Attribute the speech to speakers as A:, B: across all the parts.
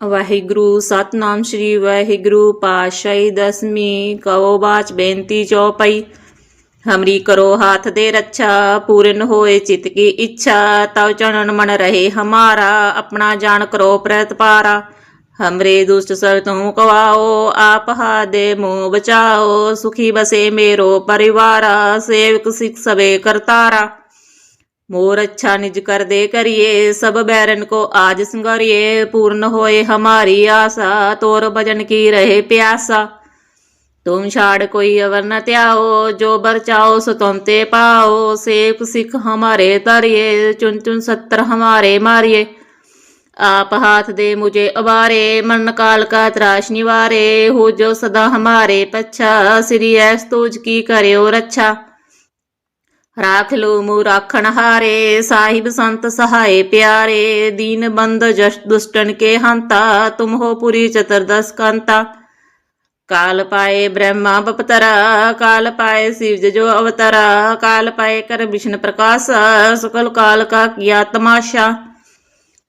A: ਵਾਹਿਗੁਰੂ ਸਤਨਾਮ ਸ੍ਰੀ ਵਾਹਿਗੁਰੂ, ਪਾਤਸ਼ਾਹੀ ਦਸਮੀ ਕਵੋ ਬਾਚ ਬੇਨਤੀ ਚੌਪਈ ਹਮਰੀ ਕਰੋ ਹਾਥ ਦੇ ਰੱਛਾ, ਪੂਰਨ ਹੋਏ ਚਿਤ ਕੀ ਇੱਛਾ। ਤਵ ਚਣਨ ਮਨ ਰਹੇ ਹਮਾਰਾ, ਆਪਣਾ ਜਾਣ ਕਰੋ ਪ੍ਰਤਪਾਰਾ ਹਮਰੇ ਦੁਸ਼ਟ ਸਰ ਤੂੰ ਕਵਾਓ, ਆਪ ਹਾ ਦੇ ਮੂਹ ਬਚਾਓ। ਸੁਖੀ ਬਸੇ ਮੇਰੋ ਪਰਿਵਾਰਾ, ਸੇਵਕ ਸਿਖ ਸਵੇ ਕਰਤਾਰਾ। मोर अच्छा निज कर दे करिए सब बैरन को आज संगरिए पूर्ण होए हमारी आशा तोर भजन की रहे प्यासा तुम छाड़ कोई अवर न त्याओ जो बर चाओ सो तुम ते पाओ सेवक सिख हमारे तरिए चुन चुन सत्तर हमारे मारिए आप हाथ दे मुझे अबारे मन काल का त्राश निवारे हो जो सदा हमारे पच्छा श्री ऐस तुझ की करे और राख लो मुराखण हारे, साहिब संत सहाय प्यारे, दीन बंद जश दुष्टन के हंता, तुम हो पुरी चतुर्दस कांता। काल पाए ब्रह्मा बपतरा, काल पाए शिव जो अवतरा, काल पाए कर विष्णु प्रकाश, सकल काल का किया तमाशा।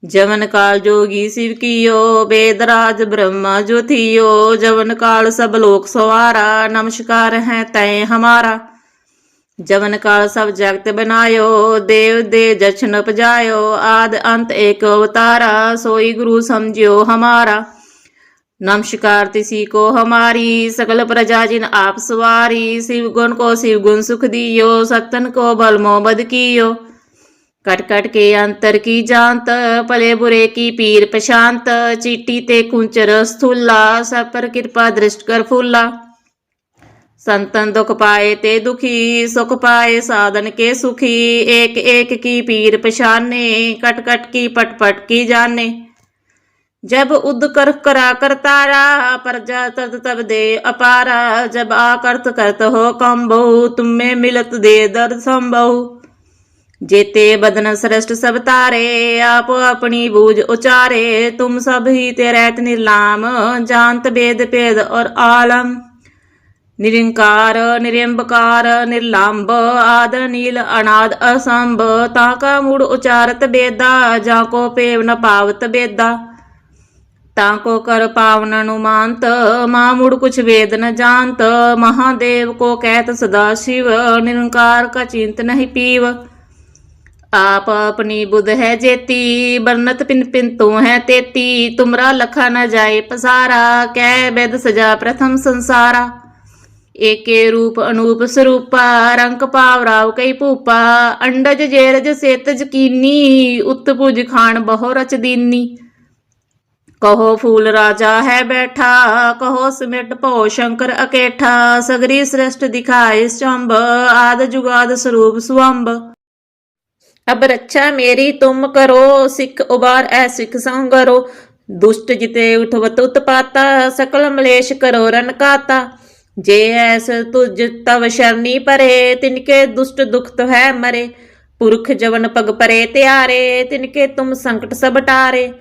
A: जवन काल जोगी शिव कियो वेदराज ब्रह्मा जो थियो जवन काल सब लोक सवारा, नमस्कार है तय हमारा। जवन काल सब जगत बनायो देव दे जछन उपजायो आद अंत एक अवतारा सोई गुरु समझियो हमारा नमस्कार तिसी को हमारी सकल प्रजा जिन आप सवारी शिव गुण को शिव गुण सुख दियो सतन को बल मोबद कियो कट कट के अंतर की जानत पले बुरे की पीर पशांत चीटी ते कुंचर स्थूला सब पर कृपा दृष्ट कर फूला संतन दुख पाए ते दुखी, सुख पाए साधन के सुखी। एक एक की पीर पशाने कट कट की पट पट की जाने। जब उद कर करा करतारा प्रजा तब तब दे अपारा। जब आकर्त करत हो कम बहु तुम में मिलत दे दर्द संभव जेते बदन श्रेष्ठ सब तारे, आप अपनी बूझ उचारे। तुम सब ही ते रहत निर्लाम जानत भेद भेद और आलम। ਨਿਰੰਕਾਰ, ਨਿਰੰਬਕਾਰ, ਨਿਰਲੰਬ ਆਦ ਨੀਲ ਅਨਾਦ ਅਸੰਭ, ਤਾਂ ਕਾ ਮੂੜ ਉਚਾਰਤ ਬੇਦਾ, ਜਾਂ ਕੋ ਪੇਵ ਨ ਪਾਵਤ ਬੇਦਾ। ਤਾਂ ਕੋ ਕਰ ਪਾਵਨ ਅਨੁਮਾਨਤ, ਮਾ ਮੂੜ ਕੁਛ ਵੇਦ ਨ ਜਾਣਤ, ਮਹਾਦੇਵ ਕੋ ਕਹਿਤ ਸਦਾ ਸ਼ਿਵ, ਨਿਰੰਕਾਰ ਕਾ ਚਿੰਤ ਨਹੀਂ ਪੀਵ। ਆਪ ਆਪਣੀ ਬੁੱਧ ਹੈ ਜੇਤੀ ਬਰਨਤ ਪਿੰਨ ਪਿੰਨ ਤੂੰ ਹੈ ਤੇਤੀ, ਤੁਮਰਾ ਲਖਾ ਨ ਜਾਏ ਪਸਾਰਾ, ਕਹਿ ਬੇਦ ਸਜਾ ਪ੍ਰਥਮ ਸੰਸਾਰਾ। ਏਕੇ ਰੂਪ ਅਨੂਪ ਸਰੂਪਾ, ਰੰਗ ਭਾਵ ਰਾਵ ਕਈ ਭੂਪਾ, ਅੰਡਜ ਜੇਰਜ ਸੇਤਜ ਕੀਨੀ ਉਤਪੁਜ ਖਾਨ ਬਹੁ ਰਚ ਦੀਨੀ। ਕਹੋ ਫੂਲ ਰਾਜਾ ਹੈ ਬੈਠਾ, ਕਹੋ ਸਿਮਟ ਭੋ ਸ਼ੰਕਰ ਅਕੇਠਾ, ਸਗਰੀ ਸ੍ਰਿਸ਼ਟ ਦਿਖਾਏ ਸ਼ੰਭ, ਆਦ ਜੁਗਾਦ ਸਰੂਪ ਸੁਅੰਭ ਅਬ ਰੱਛਾ ਮੇਰੀ, ਤੁਮ ਕਰੋ, ਸਿੱਖ ਉਬਾਰ ਐ ਸਿੱਖ ਸੰਗਰੋ। ਦੁਸ਼ਟ ਜਿਤੇ ਉਠਵਤ ਉਤਪਾਤਾ, ਸਕਲ ਮਲੇਸ਼ ਕਰੋ ਰਨਕਾਤਾ ਜੇ ਐਸ ਤੁਜ ਤਵ ਸ਼ਰਨੀ ਪਰੇ, ਤਿਨਕੇ ਦੁਸ਼ਟ ਦੁਖਤ ਹੈ ਮਰੇ। ਪੁਰਖ ਜਵਨ ਪਗ ਪਰੇ ਤਿਆਰੇ, ਤਿਨਕੇ ਤੁਮ ਸੰਕਟ ਸਭ ਟਾਰੇ।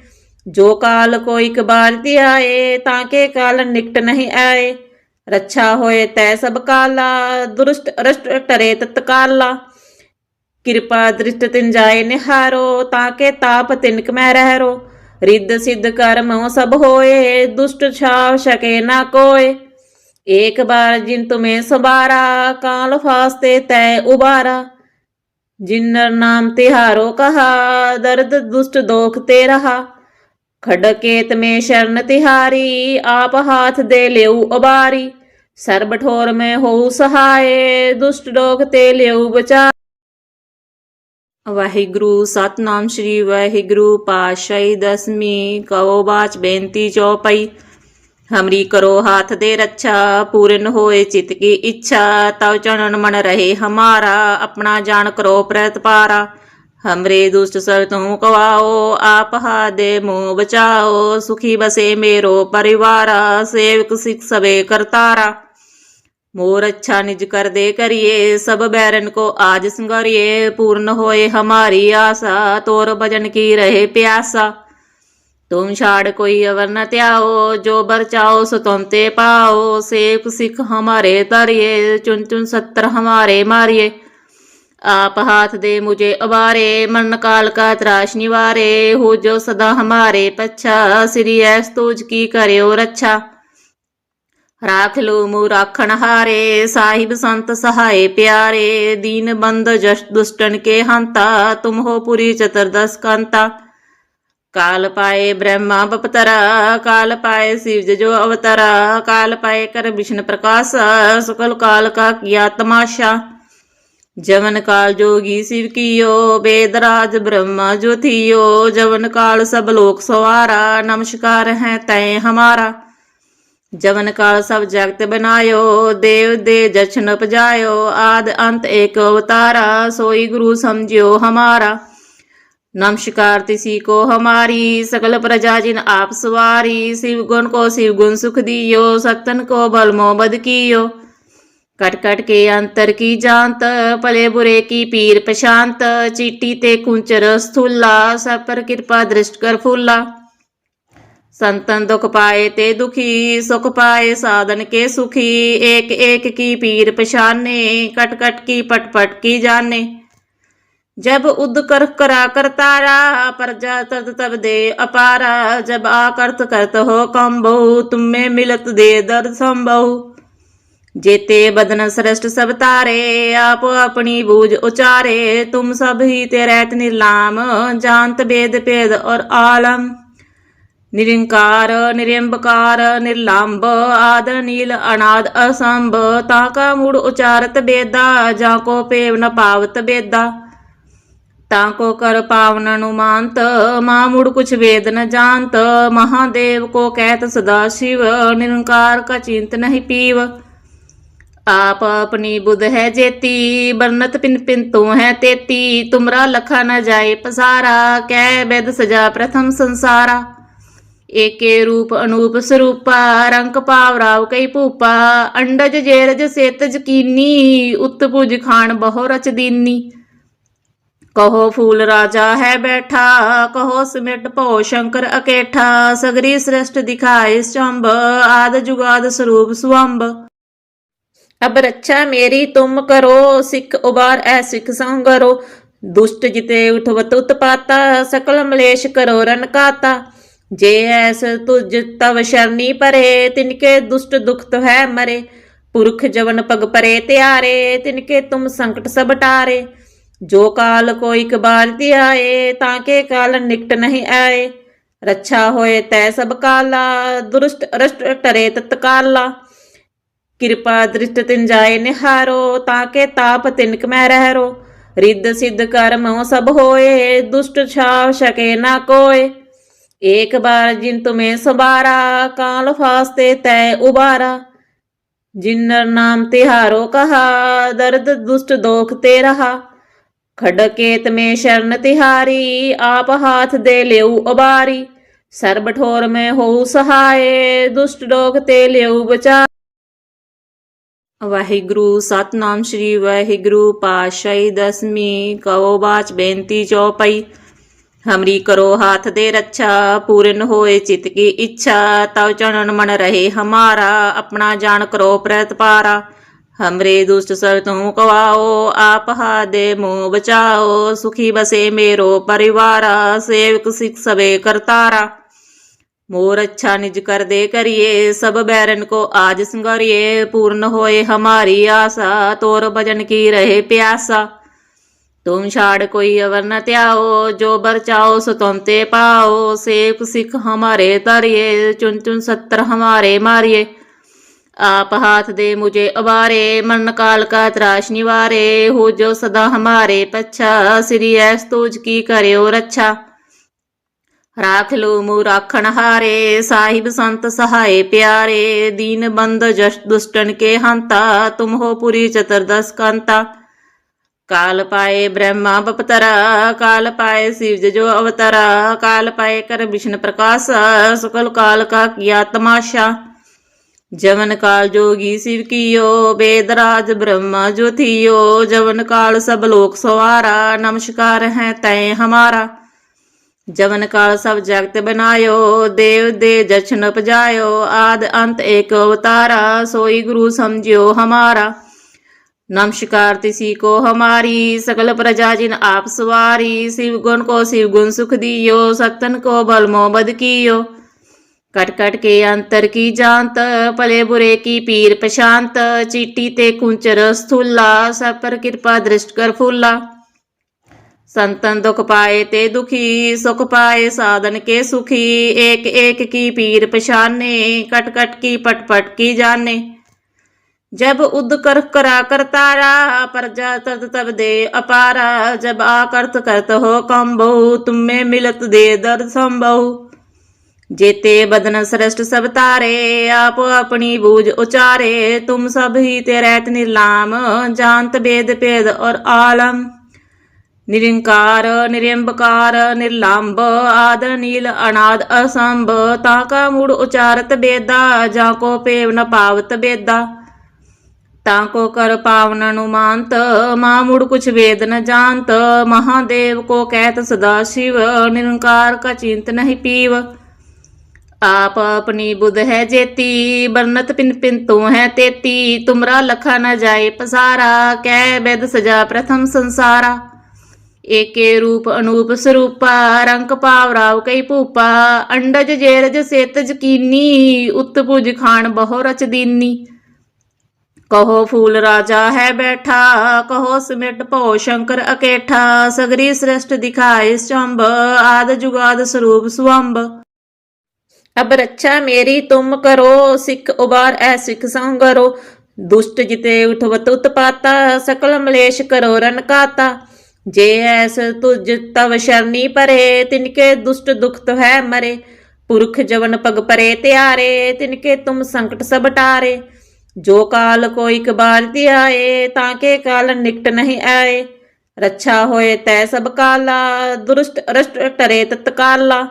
A: ਜੋ ਕਾਲ ਕੋਈ ਕਬਾਰ ਬਾਰ ਆਏ ਤਾਂ ਕੇ ਕਾਲ ਨਿਕਟ ਨਹੀਂ ਆਏ। ਰੱਛਾ ਹੋਏ ਤੈ ਸਭ ਕਾਲਾ, ਦੁਰਸ਼ਟ ਅਰਸ਼ਟ ਟਰੇ ਤਤਕਾਲਾ ਕਿਰਪਾ ਦ੍ਰਿਸ਼ਟ ਤਿਨ ਜਾਏ ਨਿਹਾਰੋ, ਤਾਂ ਕੇ ਤਾਪ ਤਿਨਕ ਮੈਂ ਰਹਿਰੋ। ਰਿੱਧ ਸਿੱਧ ਕਰਮ ਸਭ ਹੋਏ, ਦੁਸ਼ਟ ਛਾਵ ਸ਼ਕੇ ਨਾ ਕੋਏ। एक बार जिन तुम्हें सबारा काल फास्ते तय उबारा जिन्नर नाम तिहारो कहा दर्द दुष्ट दोख ते रहा खडकेत में शरण तिहारी आप हाथ दे लेऊ उबारी सर्ब ठोर में हो सहाय दुष्ट डोख ते लेऊ बचा ਵਾਹਿਗੁਰੂ ਸਤਨਾਮ ਸ੍ਰੀ ਵਾਹਿਗੁਰੂ ਪਾਤਸ਼ਾਹੀ ਦਸਮੀ ਕਵੋ ਬਾਚ ਬੇਨਤੀ ਚੌਪਈ हमरी करो हाथ दे रक्षा पूर्ण होए चित की इच्छा तव चरण मन रहे हमारा अपना जान करो प्रतपारा हमरे दुष्ट सब तुम कवाओ आप हा दे मुँह बचाओ सुखी बसे मेरो परिवारा सेवक सिख सबे करतारा मोर अच्छा निज कर दे करिए सब बैरन को आज सिंगरिए पूर्ण होए हमारी आशा तोर भजन की रहे प्यासा तुम छाड़ कोई अवर न त्याओ जो बर चाओ सो तुम ते पाओ सेवक सिख हमारे तरिए चुन चुन सत्तर हमारे मारिए आप हाथ दे मुझे अबारे मरण काल का त्राश निवारे हो जो सदा हमारे पच्छा श्री ऐस तुझ की करो रक्षा राख लो मु राखण हारे साहिब संत सहाय प्यारे दीन बंद जश दुष्टन के हंता तुम हो पुरी चतुर्दश कंता काल पाए ब्रह्मा बपतरा, काल पाए शिव जो अवतरा, काल पाए कर विष्णु प्रकाश, सुकल काल का किया तमाशा। जवन काल जोगी शिव कियो वेदराज ब्रह्मा जो थियो। जवन काल सब लोक सवारा, नमस्कार है तय हमारा। जवन काल सब जगत बनायो, देव दे जछन उपजायो, आद अंत एक अवतारा, सोई गुरु समझियो हमारा। नमस्कार तिसी को हमारी, सकल प्रजा जिन आप सवारी। शिव गुण को शिव गुण सुख दियो सतन को बल मोबद कियो। कट के अंतर की जानत पले बुरे की पीर पशांत चीटी ते कुंचर स्थूला, सब पर कृपा दृष्ट कर फूला। संतन दुख पाए ते दुखी, सुख पाए साधन के सुखी। एक एक की पीर पशाने कट कट की पट पट की जाने। जब उद कर करा करतारा प्रजा तद तब दे अपारा जब आकर्त करत हो कम बहु तुम में मिलत दे दर्द संभव जेते बदन श्रेष्ठ सब तारे आप अपनी बूझ उचारे तुम सब ही ते रहत निर्लाम जानत वेद भेद और आलम निरंकार निरंबकार निर्लांब आद नील अनाद असंभ ताका मूड उचारत बेदा जाको पेव न पावत बेदा ਤਾਂ ਕੋ ਕਰ ਪਾਵਨ ਅਨੁਮਾਨਤ, ਮਾ ਮੁੜ ਕੁਛ ਵੇਦ ਨ ਜਾਣਤ। ਮਹਾਦੇਵ ਕੋ ਕਹਿਤ ਸਦਾ ਸ਼ਿਵ, ਨਿਰੰਕਾਰ ਕਾ ਚਿੰਤ ਨਹੀਂ ਪੀਵ। ਆਪ ਆਪਣੀ ਬੁਧ ਹੈ ਜੇਤੀ ਬਰਨਤ ਪਿੰਨ ਪਿੰਨ ਤੂੰ ਹੈ ਤੇਤੀ। ਤੁਮਰਾ ਲਖਾ ਨ ਜਾਏ ਪਸਾਰਾ, ਕਹਿ ਬੇਦ ਸਜਾ ਪ੍ਰਥਮ ਸੰਸਾਰਾ। ਏਕੇ ਰੂਪ ਅਨੂਪ ਸਰੂਪਾ, ਰੰਗ ਪਾਵ ਰਾਵ ਕਈ ਭੂਪਾ। ਅੰਡਜ ਜੇਰਜ ਸੇਤਜ ਕੀਨੀ, ਉਤਪੁਜ ਖਾਨ ਬਹੁ ਰਚ ਦੀਨੀ। ਕਹੋ ਫੂਲ ਰਾਜਾ ਹੈ ਬੈਠਾ, ਕਹੋ ਸਿਮਟ ਭੋ ਸ਼ੰਕਰ ਅਕੇਠਾ, ਸਗਰੀ ਸ੍ਰਿਸ਼ਟ ਦਿਖਾਇ ਚੰਬ ਆਦ ਜੁਗਾਦ ਸਰੂਪ ਸੁਅੰਬ ਅਬ ਰੱਛਾ ਮੇਰੀ, ਤੁਮ ਕਰੋ, ਸਿੱਖ ਉਬਾਰ ਐ ਸਿੱਖ ਸੰਗਰੋ। ਦੁਸ਼ਟ ਜਿਤੇ ਉਠਵਤ ਉਤਪਾਤਾ, ਸਕਲ ਮਲੇਸ਼ ਕਰੋ ਰਨਕਾਤਾ ਜੇ ਐਸ ਤੁਜ ਤਵ ਸ਼ਰਨੀ ਪਰੇ ਤਿਨਕੇ ਦੁਸ਼ਟ ਦੁਖਤ ਹੈ ਮਰੇ। ਪੁਰਖ ਜਵਨ ਪਗ ਪਰੇ ਤਿਆਰੇ ਤਿਨਕੇ ਤੁਮ ਸੰਕਟ ਸਭ ਟਾਰੇ। ਜੋ ਕਾਲ ਕੋ ਇਕ ਬਾਰ ਧਿਆਏ ਤਾਂ ਕੇ ਕਾਲ ਨਿਕਟ ਨਹੀਂ ਆਏ। ਰੱਛਾ ਹੋਏ ਤੈ ਸਭ ਕਾਲਾ, ਦੁਰਸ਼ਟ ਰਸ਼ਟ ਟਰੇ ਤਤਕਾਲਾ ਕਿਰਪਾ ਦ੍ਰਿਸ਼ਟ ਤਿਨ ਜਾਏ ਨਿਹਾਰੋ, ਤਾਂ ਕੇ ਤਾਪ ਤਿਨਕ ਮੈਂ ਰਹਿਰੋ। ਰਿੱਧ ਸਿੱਧ ਕਰਮ ਸਭ ਹੋਏ, ਦੁਸ਼ਟ ਛਾਵ ਸ਼ਕੇ ਨਾ ਕੋਏ। ਏਕ ਬਾਰ ਜਿਨ ਤੁਮੇ ਸਬਾਰਾ ਕਾਲ ਫਾਸਤੇ ਤੈ ਉਬਾਰਾ। ਜਿਨਰ ਨਾਮ ਤਿਹਾਰੋ ਕਹਾ, ਦਰਦ ਦੁਸ਼ਟ ਦੋਖ ਤੇ ਰਹਾ। ਖੜਕੇਤ ਮੇ ਸ਼ਰਨ ਤਿਹਾਰੀ, ਆਪ ਹਾਥ ਦੇ ਲਿਉ ਉਬਾਰੀ। ਸਰਬ ਠੋਰ ਮੈਂ ਹੋਉ ਸਹਾਏ, ਦੁਸ਼ਟ ਲੋਕ ਤੇ ਲਿਉ ਬਚਾ ਵਾਹਿਗੁਰੂ ਸਤਨਾਮ ਸ੍ਰੀ ਵਾਹਿਗੁਰੂ ਪਾਸ਼ਾਈ ਦਸਮੀ ਕਉ ਬਾਚ ਬੇਨਤੀ ਚੋ ਪਈ। ਹਮਰੀ ਕਰੋ ਹਾਥ ਦੇ ਰੱਛਾ, ਪੂਰਨ ਹੋਏ ਚਿਤ ਕੀ ਇੱਛਾ। ਤਉ ਚਣਨ ਮਨ ਰਹੇ ਹਮਾਰਾ, ਆਪਣਾ ਜਾਣ ਕਰੋ ਪ੍ਰਤਪਾਰਾ। हमरे दुष्ट सर तुम कवाओ आप हादे मुँह बचाओ सुखी बसे मेरो परिवार सेवक सिख सबे करतारा मोर अच्छा निज कर दे करिए सब बैरन को आज सिंगारिए पूर्ण होए हमारी आशा तोर भजन की रहे प्यासा तुम छाड़ कोई अवर न त्याओ जो बरचाओ सो तुम ते पाओ सेवक सिख हमारे तरिए चुन चुन सत्र हमारे मारिए आप हाथ दे मुझे अबारे मन काल का त्राश निवारे, हो जो सदा हमारे पच्छा श्री ऐस तुझ की करे और अच्छा राख लो मु राखण हारे, साहिब संत सहाय प्यारे, दीन बंद जश दुष्टन के हंता, तुम हो पुरी चतुर्दस कांता। काल पाए ब्रह्मा बपतरा, काल पाए शिव जो अवतरा, काल पाए कर विष्णु प्रकाश, सकल काल का किया तमाशा। जवन काल जोगी शिव कियो वेदराज ब्रह्मा जो थियो जवन काल सब लोक सवारा नमस्कार है तय हमारा जवन काल सब जगत बनायो देव दे जछन उपजायो आद अंत एक अवतारा सोई गुरु समझियो हमारा नमस्कार तिसी को हमारी सकल प्रजा जिन आप सवारी शिव गुण को शिव गुण सुख दियो सतन को बल मोबद कियो कट कट के अंतर की जानत भले बुरे की पीर पशांत चीटी ते कुंचर स्थूला, सब पर कृपा दृष्ट कर फूला। संतन दुख पाए ते दुखी, सुख पाए साधन के सुखी एक एक की पीर पशाने कट कट की पट पट की जाने। जब उद कर करा करतारा प्रजा तद तब दे अपारा। जब आकर्त करत हो कम बहु तुम में मिलत दे दर्द संभव ਜੇਤੇ ਬਦਨ ਸ੍ਰਸ਼ਟ ਸਭ ਤਾਰੇ ਆਪ ਆਪਣੀ ਬੂਝ ਉਚਾਰੇ, ਤੁਮ ਸਭ ਹੀ ਤੇ ਰਹਿਤ ਨਿਰਲਾਮ, ਜਾਣਤ ਬੇਦ ਭੇਦ ਔਰ ਆਲਮ। ਨਿਰੰਕਾਰ, ਨਿਰੰਬਕਾਰ, ਨਿਰਲੰਬ, ਆਦ, ਨੀਲ, ਅਨਾਦ, ਅਸੰਭ, ਤਾਂ ਕਾ ਮੂੜ ਉਚਾਰਤ ਬੇਦਾ, ਜਾਂ ਕੋ ਪੇਵ ਨ ਪਾਵਤ ਬੇਦਾ। ਤਾਂ ਕੋ ਕਰ ਪਾਵਨ ਅਨੁਮਾਨਤ, ਮਾ ਮੂੜ ਕੁਛ ਵੇਦ ਨ ਜਾਣਤ, ਮਹਾਦੇਵ ਕੋ ਕਹਿਤ ਸਦਾ ਸ਼ਿਵ, ਨਿਰੰਕਾਰ ਕਾ ਚਿੰਤ ਨਹੀਂ ਪੀਵ। आप अपनी बुध है जेती बरनत पिन पिन तू है तेती तुमरा लखा न जाए पसारा कह बेद सजा प्रथम संसारा एके रूप अनूप स्वरूपा रंक पाव राव कई भूपा अंडज जेरज सेत जकीनी उत्तपुज खान बहो रच दीनी कहो फूल राजा है बैठा कहो सिमट भो शंकर अकेठा सगरी श्रेष्ठ दिखाए शंभ आद जुगाद स्वरूप स्वंभ ਅਬ ਰੱਛਾ ਮੇਰੀ, ਤੁਮ ਕਰੋ ਸਿੱਖ ਉਬਾਰ, ਐ ਸਿੱਖ ਸੰਗਰੋ। ਦੁਸ਼ਟ ਜਿਤੇ ਉਠਵਤ ਉਤਪਾਤਾ, ਸਕਲ ਮਲੇਸ਼ ਕਰੋ ਰਨਕਾਤਾ ਜੇ ਐਸ ਤੁਜ ਤਵ ਸ਼ਰਨੀ ਪਰੇ ਤਿਨਕੇ ਦੁਸ਼ਟ ਦੁਖਤ ਹੈ ਮਰੇ। ਪੁਰਖ ਜਵਨ ਪਗ ਪਰੇ ਤਿਆਰੇ ਤਿਨਕੇ ਤੁਮ ਸੰਕਟ ਸਭ ਟਾਰੇ। ਜੋ ਕਾਲ ਕੋਈ ਕਬਾਰ ਬਾਰ ਆਏ ਤਾਂ ਕੇ ਕਾਲ ਨਿਕਟ ਨਹੀਂ ਆਏ। ਰੱਛਾ ਹੋਏ ਤੈ ਸਭ ਕਾਲਾ, ਦੁਰਸ਼ਟ ਅਰਸ਼ਟ ਟਰੇ ਤਤਕਾਲਾ।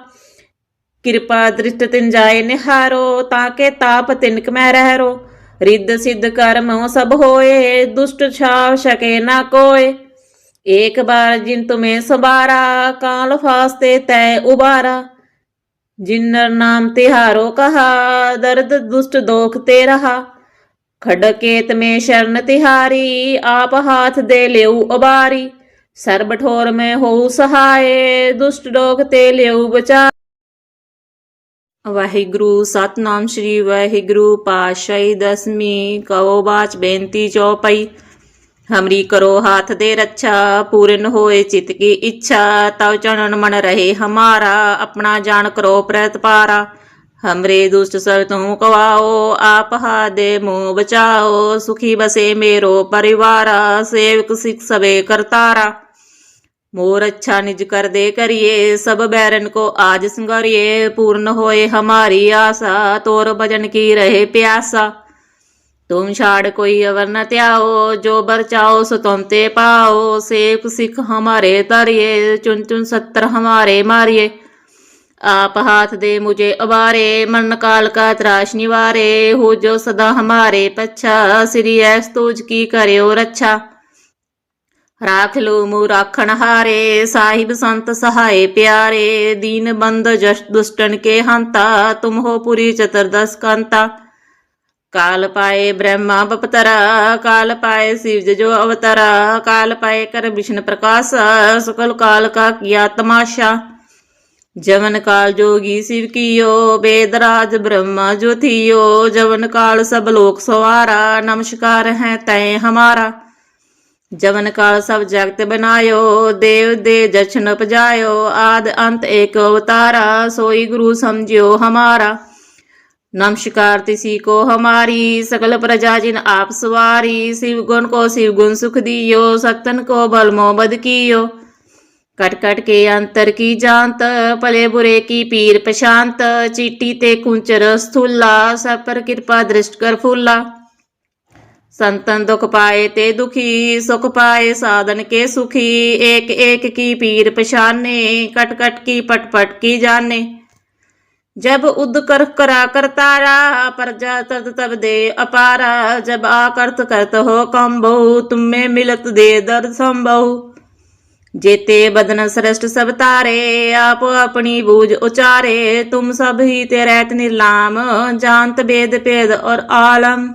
A: ਕਿਰਪਾ ਦ੍ਰਿਸ਼ਟ ਤਿਨ ਜਾਏ ਨਿਹਾਰੋ, ਤਾਂ ਕੇ ਤਾਪ ਤਿਨਕ ਮੈਂ ਰਹਿਰੋ। ਰਿੱਧ ਸਿੱਧ ਕਰਮੋ ਸਭ ਹੋਏ, ਦੁਸ਼ਟ ਛਾਵ ਸ਼ਕੇ ਨਾ ਕੋਏ। ਏਕ ਬਾਰ ਜਿਨ ਤੁਮੇ ਸਬਾਰਾ, ਕਾਲ ਫਾਸਤੇ ਤੈ ਉਬਾਰਾ। ਜਿਨਰ ਨਾਮ ਤਿਹਾਰੋ ਕਹਾ, ਦਰਦ ਦੁਸ਼ਟ ਦੋਖ ਤੇ ਰਹਾ। ਖੜਕੇਤ ਮੇ ਸ਼ਰਨ ਤਿਹਾਰੀ, ਆਪ ਹਾਥ ਦੇ ਲਿਉ ਉਬਾਰੀ। ਸਰਬ ਠੋਰ ਮੈਂ ਹੋਉ ਸਹਾਏ, ਦੁਸ਼ਟ ਡੋਗ ਤੇ ਲਿਉ ਬਚਾ ਵਾਹਿਗੁਰੂ, ਸਤਨਾਮ ਸ੍ਰੀ ਵਾਹਿਗੁਰੂ ਪਾਸ਼ਾਹੀ ਦਸਮੀ ਕਉ ਬਾਚ ਬੇਨਤੀ ਚੌਪਈ। ਹਮਰੀ ਕਰੋ ਹਾਥ ਦੇ ਰੱਛਾ, ਪੂਰਨ ਹੋਏ ਚਿਤ ਕੀ ਇੱਛਾ ਤਉ ਚਣਨ ਮਨ ਰਹੇ ਹਮਾਰਾ, ਆਪਣਾ ਜਾਣ ਕਰੋ ਪ੍ਰਤਪਾਰਾ ਹਮਰੇ ਦੁਸ਼ਟ ਸਭ ਤੂੰ ਕਵਾਓ, ਆਪ ਹਾ ਦੇ ਮੂਹ ਬਚਾਓ, ਸੁਖੀ ਬਸੇ ਮੇਰੋ ਪਰਿਵਾਰਾ, ਸੇਵਕ ਸਿੱਖ ਸਵੇ ਕਰਤਾਰਾ। मोर अच्छा निज कर दे करिए सब बैरन को आज संगरिए पूर्ण होए हमारी आशा तोर भजन की रहे प्यासा तुम छाड़ कोई अवर न त्याओ जो बर चाओ सो तुम ते पाओ सेवक सिख हमारे तरिए चुन चुन सत्तर हमारे मारिए आप हाथ दे मुझे अबारे मरण काल का त्राश निवारे हो जो सदा हमारे पच्छा श्री ऐस तुझ की करो रक्षा राख लो मु राखण हारे, साहिब संत सहाय प्यारे, दीन बंद जश दुष्टन के हंता, तुम हो पुरी चतुर्दश कंता। काल पाए ब्रह्मा बपतरा, काल पाए शिव जो अवतरा, काल पाए कर विष्णु प्रकाश, सकल काल का किया तमाशा। जवन काल जोगी शिव कियो वेदराज ब्रह्मा जो जवन काल सब लोक सवारा, नमस्कार है तय हमारा। जवन काल सब जगत बनायो देव दे जछन पजायो आद अंत एक अवतारा सोई गुरु समझियो हमारा नमस्कार तिसी को हमारी सकल प्रजा जिन आप सवारी शिव गुण को शिव गुण सुख दियो सतन को बल मोबद कियो कट कट के अंतर की जानत पले बुरे की पीर पशांत चीटी ते कुंचर स्थूला सब पर कृपा दृष्ट कर फूला संतन दुख पाए ते दुखी, सुख पाए साधन के सुखी। एक एक की पीर पशाने कट कट की पट पट की जाने। जब उद कर, करा करतारा प्रजा तद तब दे अपारा। जब आकर्त करत हो कम बहु तुम में मिलत दे दर्द संभव जेते बदन श्रेष्ठ सब तारे, आप अपनी बूझ उचारे। तुम सब ही ते रहत निर्लाम जानत भेद भेद और आलम।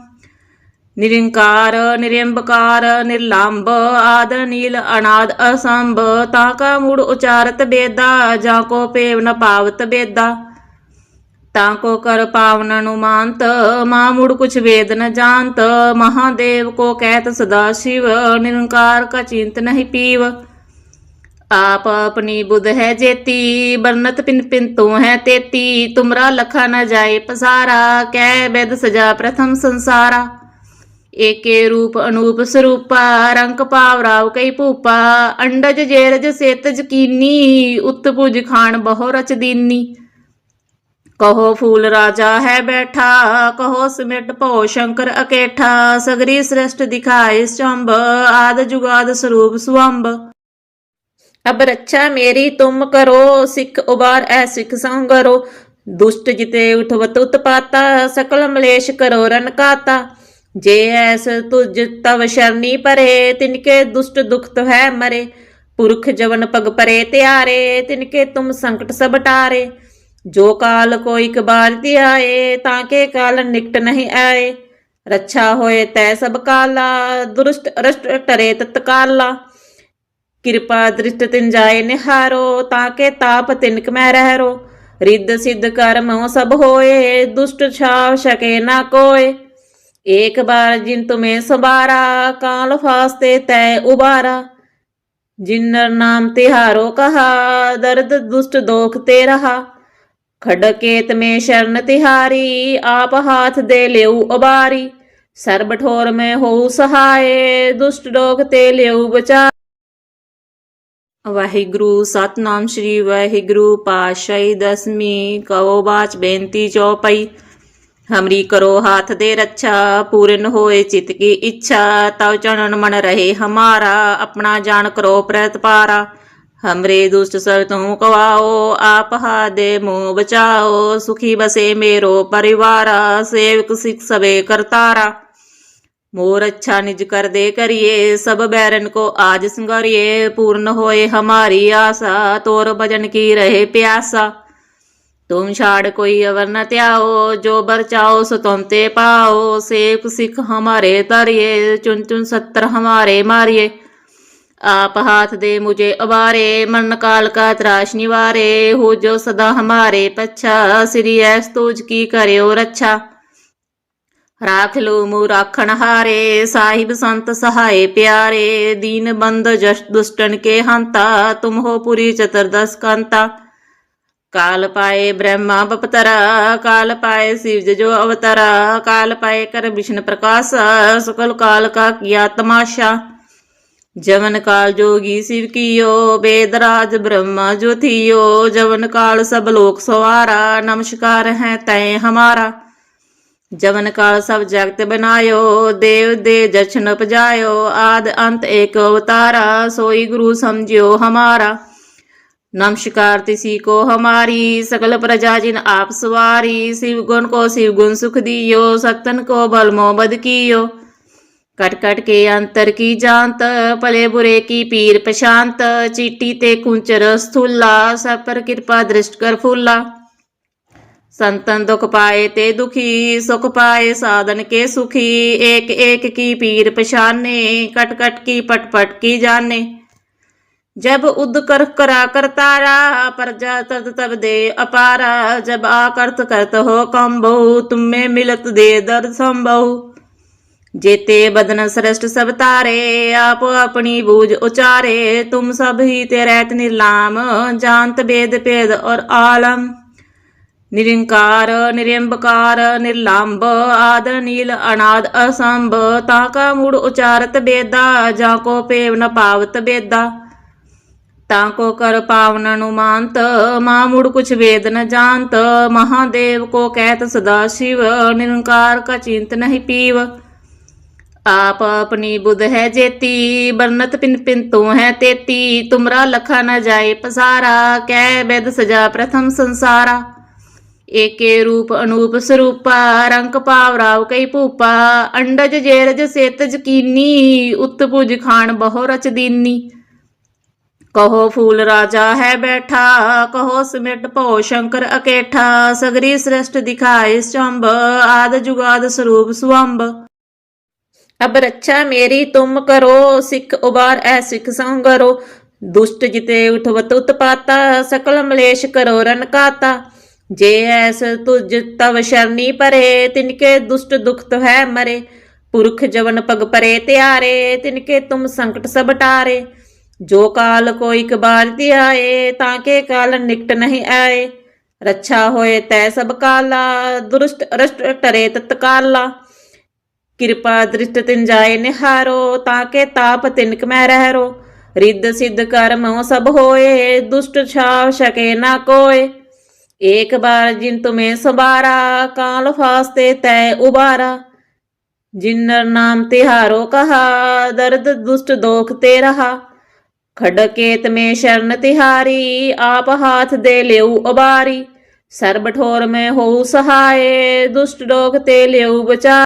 A: ਨਿਰੰਕਾਰ, ਨਿਰੰਬਕਾਰ ਨਿਰਲੰਭ ਆਦ, ਨੀਲ, ਅਨਾਦ, ਅਸੰਭ, ਤਾ ਕਾ ਮੂੜ ਉਚਾਰਤ ਬੇਦਾ, ਜਾਂ ਕੋ ਪੇਵ ਨ ਪਾਵਤ ਬੇਦਾ। ਤਾਂ ਕੋ ਕਰ ਪਾਵਨ ਅਨੁਮਾਨਤ, ਮਾ ਮੂੜ ਕੁਛ ਵੇਦ ਨ ਜਾਣਤ, ਮਹਾਦੇਵ ਕੋ ਕਹਿਤ ਸਦਾ ਸ਼ਿਵ, ਨਿਰੰਕਾਰ ਕਾ ਚਿੰਤ ਨਹੀਂ ਪੀਵ। ਆਪ ਆਪਣੀ ਬੁੱਧ ਹੈ ਜੇਤੀ ਬਰਨਤ ਪਿਨ ਪਿਨ ਤੂੰ ਹੈ ਤੇਤੀ, ਤੁਮਰਾ ਲਖਾ ਨ ਜਾਏ ਪਸਾਰਾ, ਕਹਿ ਬੇਦ ਸਜਾ ਪ੍ਰਥਮ ਸੰਸਾਰਾ। ਏਕੇ ਰੂਪ ਅਨੂਪ ਸਰੂਪਾ, ਰੰਗ ਭਾਵ ਰਾਵ ਕਈ ਭੂਪਾ, ਅੰਡਜ ਜੇਰਜ ਸੇਤ ਜਕੀਨੀ ਉਤਪੁਜ ਖਾਨ ਬਹੁ ਰਚ ਦੀਨੀ। ਕਹੋ ਫੂਲ ਰਾਜਾ ਹੈ ਬੈਠਾ, ਕਹੋ ਸਿਮਟ ਭੋ ਸ਼ੰਕਰ ਅਕੇਠਾ, ਸਗਰੀ ਸ੍ਰਿਸ਼ਟ ਦਿਖਾਏ ਚੰਬ ਆਦ ਜੁਗਾਦ ਸਰੂਪ ਸੁਅੰਬ ਅਬ ਰੱਛਾ ਮੇਰੀ, ਤੁਮ ਕਰੋ, ਸਿੱਖ ਉਬਾਰ ਐ ਸਿੱਖ ਸੰਗਰੋ ਦੁਸ਼ਟ ਜਿਤੇ ਉਠਵਤ ਉਤਪਾਤਾ, ਸਕਲ ਮਲੇਸ਼ ਕਰੋ ਰਨਕਾਤਾ ਜੇ ਐਸ ਤੁਜ ਤਵ ਸ਼ਰਨੀ ਪਰੇ, ਤਿਨਕੇ ਦੁਸ਼ਟ ਦੁਖਤ ਹੈ ਮਰੇ। ਪੁਰਖ ਜਵਨ ਪਗ ਪਰੇ ਤਿਆਰੇ, ਤਿਨਕੇ ਤੁਮ ਸੰਕਟ ਸਭ ਟਾਰੇ। ਜੋ ਕਾਲ ਕੋਈ ਇਕ ਬਾਰ ਆਏ ਤਾਂ ਕੇ ਕਾਲ ਨਿਕਟ ਨਹੀਂ ਆਏ। ਰੱਛਾ ਹੋਏ ਤੈ ਸਭ ਕਾਲਾ, ਦੁਰਸ਼ਟ ਰਸਟ ਟਰੇ ਤਤਕਾਲਾ ਕਿਰਪਾ ਦ੍ਰਿਸ਼ਟ ਤਿਨ ਜਾਏ ਨਿਹਾਰੋ, ਤਾਂ ਕੇ ਤਾਪ ਤਿਨਕ ਮੈਂ ਰਹਿਰੋ। ਰਿੱਧ ਸਿੱਧ ਕਰਮੋ ਸਭ ਹੋਏ, ਦੁਸ਼ਟ ਛਾਵ ਸ਼ਕੇ ਨਾ ਕੋਏ। ਏਕ ਬਾਰ ਜਿਨ ਤੁਮੇ ਸਬਾਰਾ, ਕਾਲ ਫਾਸਤੇ ਤੈ ਉਬਾਰਾ। ਜਿਨਰ ਨਾਮ ਤਿਹਾਰੋ ਕਹਾ, ਦਰਦ ਦੁਸ਼ਟ ਦੋਖ ਤੇ ਰਹਾ। ਖੜਕੇਤ ਮੇ ਸ਼ਰਨ ਤਿਹਾਰੀ, ਆਪ ਹਾਥ ਦੇ ਲਿਉ ਉਬਾਰੀ। ਸਰਬ ਠੋਰ ਮੈਂ ਹੋਊ ਸਹਾਏ, ਦੁਸ਼ਟ ਦੋਖ ਤੇ ਲਿਉ ਬਚਾ ਵਾਹਿਗੁਰੂ, ਸਤਨਾਮ ਸ੍ਰੀ ਵਾਹਿਗੁਰੂ, ਪਾਤਸ਼ਾਹੀ ਦਸਮੀ ਕਵੋ ਬਾਚ ਬੇਨਤੀ ਚੌਪਈ ਹਮਰੀ ਕਰੋ ਹਾਥ ਦੇ ਰੱਛਾ, ਪੂਰਨ ਹੋਏ ਚਿਤ ਕੀ ਇੱਛਾ ਤਉ ਚਣਨ ਮਨ ਰਹੇ ਹਮਾਰਾ, ਆਪਣਾ ਜਾਣ ਕਰੋ ਪ੍ਰਤਪਾਰਾ ਹਮਰੇ ਦੁਸ਼ਟ ਸਰ ਤੂੰ ਕਵਾਓ, ਆਪ ਹਾ ਦੇ ਮੂੰਹ ਬਚਾਓ, ਸੁਖੀ ਬਸੇ ਮੇਰੋ ਪਰਿਵਾਰਾ, ਸੇਵਕ ਸਿਖ ਸਵੇ ਕਰਤਾਰਾ। ਮੋਰ ਅੱਛਾ ਨਿਜ ਕਰ ਦੇ ਕਰੀਏ, ਸਭ ਬੈਰਨ ਕੋ ਆਜ ਸੰਗਾਰੀਏ, ਪੂਰਨ ਹੋਏ ਹਮਾਰੀ ਆਸਾ, ਤੋਰ ਭਜਨ ਕੀ ਰਹੇ ਪਿਆਸਾ। तुम छाड़ कोई अवर न त्याओ जो बर चाओ सो तुम ते पाओ सेवक सिख हमारे तरिए चुन चुन सत्तर हमारे मारिए आप हाथ दे मुझे अबारे मन काल का त्राश निवारे हो जो सदा हमारे पच्छा श्री ऐस तुझ की करे और अच्छा ਰਾਖ ਲੋ ਮੂ ਰਾਖਣ ਹਾਰੇ ਸਾਹਿਬ ਸੰਤ ਸਹਾਏ ਪਿਆਰੇ ਦੀਨ ਬੰਦ ਜਸ ਦੁਸ਼ਟਨ ਕੇ ਹੰਤਾ ਤੁਮ ਹੋ ਪੁਰੀ ਚਤਰਦਸ ਕੰਤਾ काल पाए ब्रह्मा बपतरा काल पाए शिव जो अवतरा काल पाए कर विष्णु प्रकाश, सकल काल का किया तमाशा। जवन काल जोगी शिव कियो वेदराज ब्रह्मा जो जवन काल सब लोक सवारा, नमस्कार है तय हमारा। जवन काल सब जगत बनायो, देव दे जश्न उपजायो, आद अंत एक अवतारा, सोई गुरु समझियो हमारा। नमस्कार तिसी को हमारी, सकल प्रजा जिन आप सवारी। शिव गुण को शिव गुण सुख दियो सतन को बल मोबद कियो। कट कट के अंतर की जानत पले बुरे की पीर पशांत चीटी ते कुंचर स्थूला, सब पर कृपा दृष्ट कर फूला। संतन दुख पाए ते दुखी, सुख पाए साधन के सुखी। एक एक की पीर पशाने कट कट की पट पट की जाने। जब उदकर करा करतारा प्रजा तद तब दे अपारा जब आकर्त करत हो कम बहु तुम्हें मिलत दे दर्द संभव जेते बदन श्रेष्ठ सब तारे आप अपनी बूझ उचारे तुम सब ही तेरैत निर्लाम जानत भेद भेद और आलम निरंकार निरंबकार निर्लंब आद नील अनाद असंभ ताका मूड उचारत बेदा जाको पेव न पावत बेदा ਤਾਂ ਕੋ ਕਰ ਪਾਵਨ ਅਨੁਮਾਨਤ, ਮਾ ਮੁੜ ਕੁਛ ਵੇਦ ਨ ਜਾਣਤ। ਮਹਾਦੇਵ ਕੋ ਕਹਿਤ ਸਦਾ ਸ਼ਿਵ, ਨਿਰੰਕਾਰ ਕਾ ਚਿੰਤ ਨਹੀਂ ਪੀਵ। ਆਪ ਆਪਣੀ ਬੁੱਧ ਹੈ ਜੇਤੀ ਬਰਨਤ ਪਿਨ ਪਿਨ ਤੂੰ ਹੈ ਤੇਤੀ। ਤੁਮਰਾ ਲਖਾ ਨ ਜਾਏ ਪਸਾਰਾ, ਕਹਿ ਬੇਦ ਸਜਾ ਪ੍ਰਥਮ ਸੰਸਾਰਾ। ਏਕੇ ਰੂਪ ਅਨੂਪ ਸਰੂਪਾ, ਰੰਗ ਪਾਵ ਰਾਵ ਕਈ ਭੂਪਾ। ਅੰਡਜ ਜੇਰਜ ਸੇਤ ਜਕੀਨੀ ਉਤਪੁਜ ਖਾਨ ਬਹੁ ਰਚ ਦੀਨੀ। ਕਹੋ ਫੂਲ ਰਾਜਾ ਹੈ ਬੈਠਾ, ਕਹੋ ਸਿਮਟ ਭੋ ਸ਼ੰਕਰ ਅਕੇਠਾ, ਸਗਰੀ ਸ੍ਰਿਸ਼ਟ ਦਿਖਾਏ ਚੰਬ ਆਦ ਜੁਗਾਦ ਸਰੂਪ ਸੁਅੰਬ
B: ਅਬ ਰੱਛਾ ਮੇਰੀ ਤੁਮ ਕਰੋ, ਸਿੱਖ ਉਬਾਰ ਐ ਸਿੱਖ ਸੰਗਰੋ ਦੁਸ਼ਟ ਜਿਤੇ ਉਠਵਤ ਉਤਪਾਤਾ, ਸਕਲ ਮਲੇਸ਼ ਕਰੋ ਰਨਕਾਤਾ ਜੇ ਐਸ ਤੁਜ ਤਵ ਸ਼ਰਨੀ ਪਰੇ ਤਿਨਕੇ ਦੁਸ਼ਟ ਦੁਖਤ ਹੈ ਮਰੇ। ਪੁਰਖ ਜਵਨ ਪਗ ਪਰੇ ਤਿਆਰੇ ਤਿਨਕੇ ਤੁਮ ਸੰਕਟ ਸਭ ਟਾਰੇ। ਜੋ ਕਾਲ ਕੋ ਇਕ ਬਾਰ ਧਿਆਏ, ਤਾਂ ਕੇ ਕਾਲ ਨਿਕਟ ਨਹੀਂ ਆਏ। ਰੱਛਾ ਹੋਏ ਤੈ ਸਭ ਕਾਲਾ, ਦੁਰਸ਼ਟ ਅਰਸ਼ਟ ਟਰੇ ਤਤਕਾਲਾ ਕਿਰਪਾ ਦ੍ਰਿਸ਼ਟ ਤਿਨ ਜਾਏ ਨਿਹਾਰੋ, ਤਾਂ ਕੇ ਤਾਪ ਤਿਨਕ ਮੈਂ ਰਹਿ ਰਿੱਧ ਸਿੱਧ ਕਰਮੋ ਸਭ ਹੋਏ, ਦੁਸ਼ਟ ਛਾਵ ਸ਼ਕੇ ਨਾ ਕੋਏ। ਏਕ ਬਾਰ ਜਿਨ ਤੁਮੇ ਸਬਾਰਾ, ਕਾਲ ਫਾਸਤੇ ਤੈ ਉਬਾਰਾ। ਜਿਨਰ ਨਾਮ ਤਿਹਾਰੋ ਕਹਾ, ਦਰਦ ਦੁਸ਼ਟ ਦੋਖ ਤੇ ਰਹਾ। ਖੜਕੇਤ ਮੇ ਸ਼ਰਨ ਤਿਹਾਰੀ, ਆਪ ਹਾਥ ਦੇ ਲਿਉ ਉਬਾਰੀ। ਸਰਬ ਠੋਰ ਮੈਂ ਹੋਊ ਸਹਾਏ, ਦੁਸ਼ਟ ਡੋਖ ਤੇ ਲਿਉ ਬਚਾ